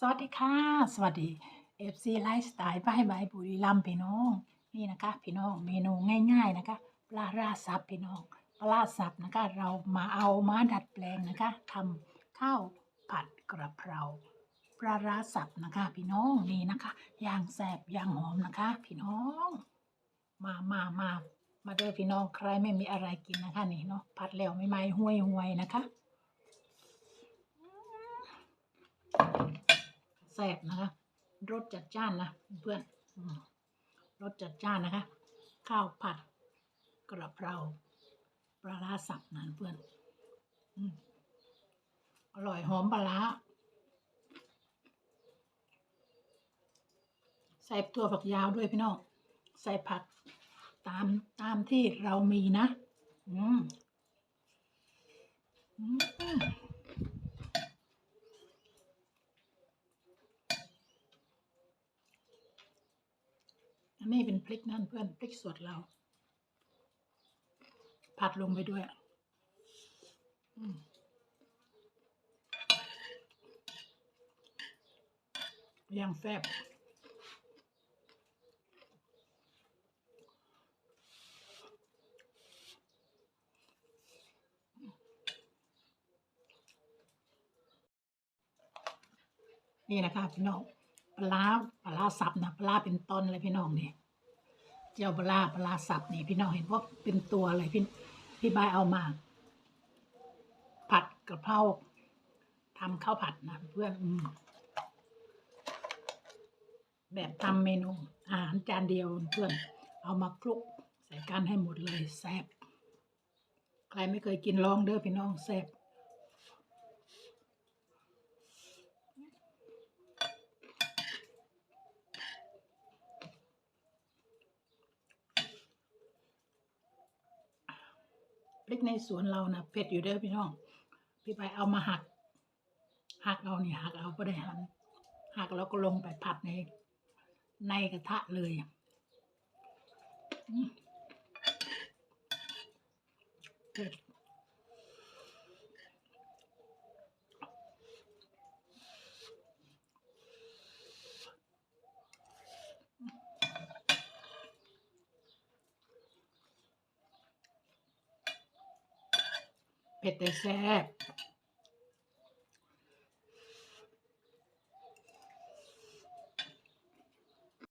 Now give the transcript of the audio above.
สวัสดีค่ะ สวัสดี FC ไลฟ์สไตล์บ้านบายบุรีรัมพี่น้อง นี่นะคะ พี่น้องเมนูง่ายๆนะคะ ปลาราสับพี่น้องปลาสับนะคะ เรามาเอามาดัดแปลงนะคะทำข้าวผัดกระเพราปลาราสับนะคะ พี่น้องนี่นะคะย่างแซ่บย่างหอมนะคะ พี่น้อง มามามามาเด้อพี่น้องใครไม่มีอะไรกินนะคะนี่เนาะผัดแล้วไม่ไม่ห่วยห่วยนะคะ แซ่บนะคะรสจัดจ้านนะเพื่อนรสจัดจ้านนะคะ ข้าวผัดกระเพราปลาร้าสับนะเพื่อนอร่อยหอมปลาร้าใส่ตัวฝักยาวด้วยพี่น้องใส่ผักตามตามที่เรามีนะ อืมอืม นนี้เป็นพริกนั่นเพื่อนพริกสดเรา ผัดลงไปด้วยอย่างแฟบนี่นะคะพี่น้อง ปลาปลาสับนะปลาเป็นต้นเลยพี่น้องนี่เจ้าปลาปลาร้าสับนี่พี่น้องเห็นว่าเป็นตัวเลยพี่พี่บายเอามา ผัดกระเพราทำข้าวผัดนะเพื่อนอืมแบบทำเมนูอาหารจานเดียวเพื่อน เอามาคลุกใส่กันให้หมดเลยแซ่บใครไม่เคยกินลองเด้อพี่น้องแซ่บ พริกในสวนเรานะเผ็ดอยู่เด้อพี่น้อง พี่ไปเอามาหัก หักเอาเนี่ยหักเอาก็ได้หันหักแล้วก็ลงไปผัดในในกระทะเลยเผ็ด เผ็ดแต่แซ่บ